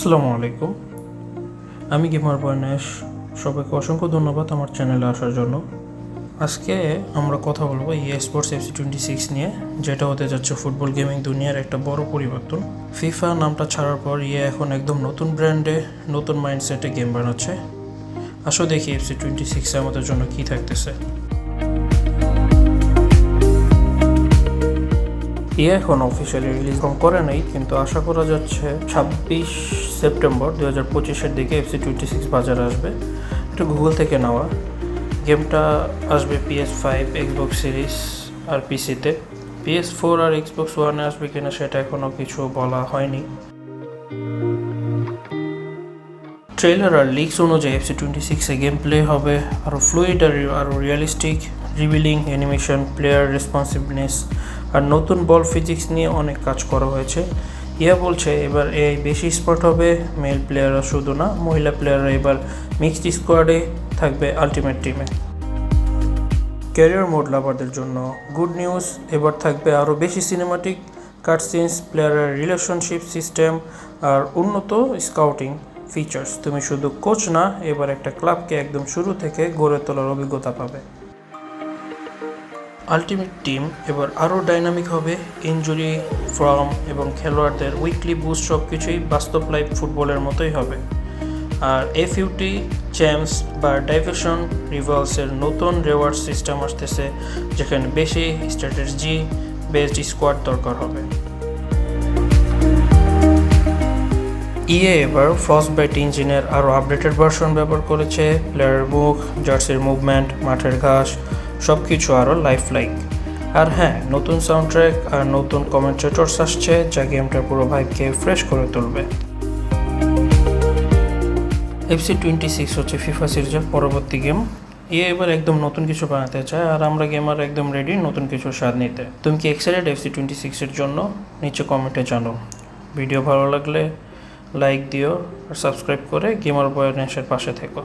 আসসালামু আলাইকুম। আমি গেমার বয়নেশ সবাইকে অসংখ্য ধন্যবাদ আমার চ্যানেলে আসার জন্য। আজকে আমরা কথা বলব ইয়ে স্পোর্টস এফসি টোয়েন্টি সিক্স নিয়ে, যেটা হতে যাচ্ছে ফুটবল গেমিং দুনিয়ার একটা বড় পরিবর্তন। ফিফা নামটা ছাড়ার পর ইয়ে এখন একদম নতুন ব্র্যান্ডে, নতুন মাইন্ডসেটে গেম বানাচ্ছে। আসো দেখি এফসি টোয়েন্টি সিক্সে আমাদের জন্য কী থাকতেছে। এখন অফিসিয়ালি রিলিজ করে নাই, কিন্তু আশা করা যাচ্ছে ছাব্বিশ সেপ্টেম্বর দু হাজার পঁচিশের দিকে এফসি টোয়েন্টি সিক্স বাজারে আসবে। এটা গুগল থেকে নেওয়া। গেমটা আসবে পিএস ফাইভ এক্সবক্স সিরিজ আর পিসিতে পিএস ফোর আর এক্সবক্স ওয়ানে আসবে কিনা সেটা এখনও কিছু বলা হয়নি। ট্রেলার আর লিক্স অনুযায়ী এফসি টোয়েন্টি সিক্সে গেম প্লে হবে। আরও ফ্লুইড আর আরও realistic revealing animation player responsiveness আর নতুন বল ফিজিক্স নিয়ে অনেক কাজ করা হয়েছে। ইয়া বলছে, এবার এই বেশি স্পট হবে মেল প্লেয়াররা শুধু না, মহিলা প্লেয়াররা এবার মিক্সড স্কোয়াডে থাকবে আলটিমেট টিমে ক্যারিয়ার মোড লাভারদের জন্য গুড নিউজ এবার থাকবে আরও বেশি সিনেমাটিক কাটসিনস প্লেয়ারের রিলেশনশিপ সিস্টেম আর উন্নত স্কাউটিং ফিচার্স তুমি শুধু কোচ না, এবার একটা ক্লাবকে একদম শুরু থেকে গড়ে তোলার অভিজ্ঞতা পাবে। আলটিমেট টিম এবার আরও ডাইনামিক হবে ইনজুরি ফর্ম এবং খেলোয়াড়দের উইকলি বুস্ট সব কিছুই বাস্তব লাইফ ফুটবলের মতোই হবে। আর এফইউটি চ্যাম্পস বা ডাইভার্সন রিভালসের নতুন রেওয়ার্ড সিস্টেম আসতেছে, যেখানে বেশি স্ট্র্যাটেজি বেসড স্কোয়াড দরকার হবে। ইয়ে এবার ফ্রস্ট বাইট ইঞ্জিনের আরও আপডেটেড ভার্সন ব্যবহার করেছে। প্লেয়ারের মুখ জার্সির মুভমেন্ট মাঠের ঘাস সব কিছু আরও লাইফ লাইক আর হ্যাঁ নতুন সাউন্ড ট্র্যাক আর নতুন কমেন্টেটর্স আসছে, যা গেমটার পুরো ভাইবকে ফ্রেশ করে তুলবে। এফসি টোয়েন্টি সিক্স হচ্ছে ফিফা সিরিজের পরবর্তী গেম ইয়ে এবার একদম নতুন কিছু বানাতে চায়, আর আমরা গেমার একদম রেডি নতুন কিছু স্বাদ নিতে। তুমি কি এক্সাইটেড এফসি টোয়েন্টি সিক্সের জন্য? নিচে কমেন্টে জানো ভিডিও ভালো লাগলে লাইক দিও, আর সাবস্ক্রাইব করে গেমার বয়ানেশের পাশে থেকো।